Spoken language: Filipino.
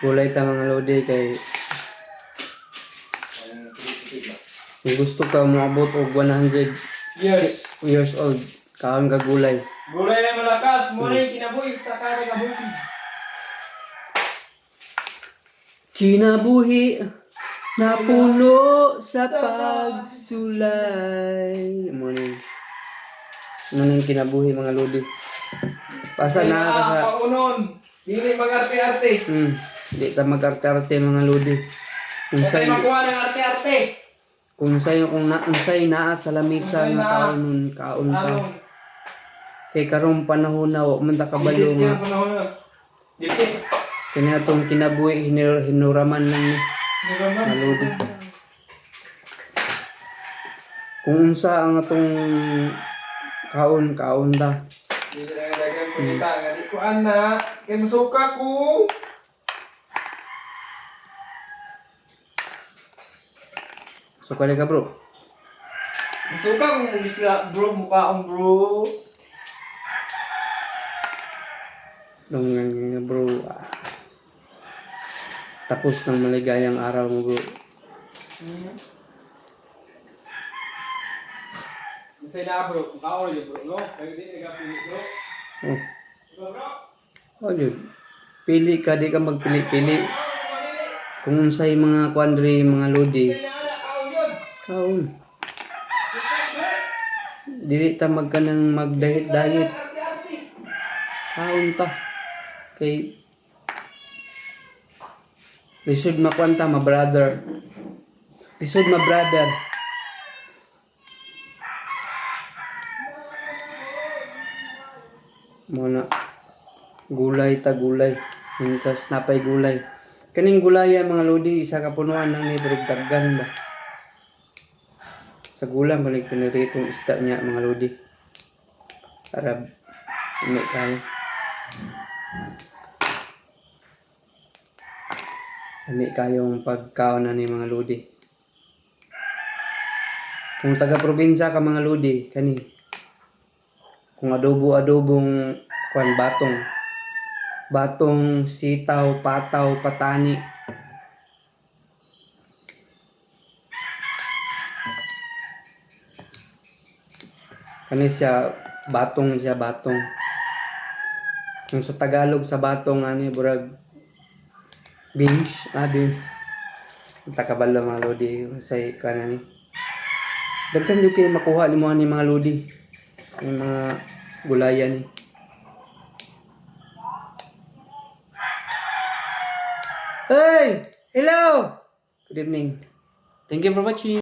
Gulay ta mga lodi kay kung gusto ka maabot og 100 Yes. years old, kaon ka gulay. Gulay na malakas, muna yung kinabuhi sa kara kabuhi. Kinabuhi na puno sa pagsulay. Morning. Morning kinabuhi mga lodi. Pasa na ka sa... Paunon. Dili mag-arte-arte. Hmm. Di ta mag-arte-arte mga lodi. Kung Huwag say, tayo makuha ng arte-arte. kung say, kung na, kung say naa sa lamisa nga kaon nun, kaon ka. Kay karong panahon na, wa man ta kabalo nga. Kanya itong kinabuhi, hinur, hinuraman lang ni. Di ba man? Maludi. Kung unsa ang atong kaon, kaon ta. Dili na nga dagang pagkita nga. Di ko ana. Kaya masuka ko. So, kaya ka bro. Masuka kung bisla bro. Mukha akong bro. Nung bro, ah, tapos ng maligayang araw mo bro. Hmm. Masay na bro. Mukha yun bro. No? Kaya di nagapili bro. Oh, Diba bro? oh yun. Pili ka, di ka magpili-pili. Kung unsay mga kwandri, mga lodi, ako yun. Kaon. Dili ta magkanang magdahit-dahit. Kaon ta. Kay Lisod makwanta, ma brother. Lisod ma brother. Muna gulay ta gulay. Mintas napay gulay. Kaning gulaya mga lodi, isa ka punuan lang ni Brog Daggan ba. Sa gulang balik piniritong isda niya mga lodi. Para hindi kaya. Hindi kayong pagkaon na ni mga lodi. Kung taga-probinsya ka mga lodi, kani. Kung adobo-adobong kwan batong. Batong, sitaw, pataw, patani. Kani siya, batong siya, batong. Yung sa Tagalog sa batong, ani, burag, beans, ah, beans. Takabalo mga lodi, sa kanan ni. Daghan yung kayo makuha ni mga ni mga lodi. Yung mga gulayan ni. Hey! Hello! Good evening. Thank you for watching.